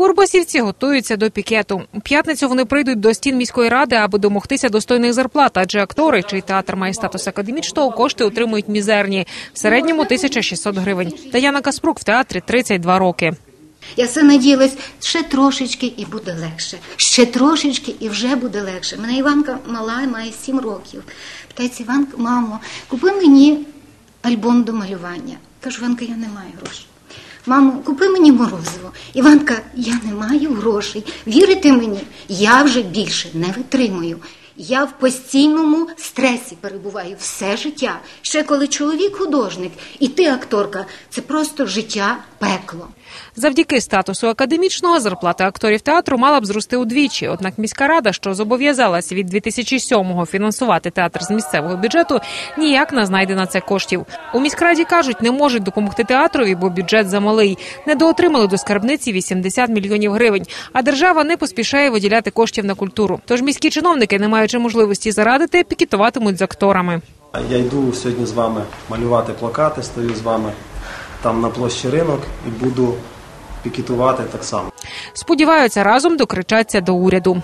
Курбасівці готуються до пікету. У п'ятницю вони прийдуть до стін міської ради, аби домогтися достойних зарплат. Адже актори, чий театр має статус академічного, кошти отримують мізерні в середньому 1600 гривень. Таяна Каспрук в театрі 32 роки. Я все надіялась, ще трошечки і буде легше. Ще трошечки і вже буде легше. Мене Іванка мала має сім років. Питається, Іванка, мамо, купи мені альбом до малювання. Кажу, Іванка, я не маю грошей. Мамо, купи мені морозиво. Іванка, я не маю грошей. Вірите мені, я вже більше не витримую. Я в постійному стресі перебуваю все життя. Ще коли чоловік художник, і ти акторка, це просто життя пекло. Завдяки статусу академічного зарплата акторів театру мала б зрости удвічі. Однак міська рада, що зобов'язалася від 2007-го фінансувати театр з місцевого бюджету, ніяк не знайде на це коштів. У міськраді кажуть, не можуть допомогти театрові, бо бюджет замалий. Недоотримали до скарбниці 80 мільйонів гривень. А держава не поспішає виділяти коштів на культуру. Тож міські чиновники, не маючи можливості зарадити, пікетуватимуть з акторами. Я йду сьогодні з вами малювати плакати, стою з вами там на площі ринок і буду пікетувати так само. Сподіваються, разом докричаться до уряду.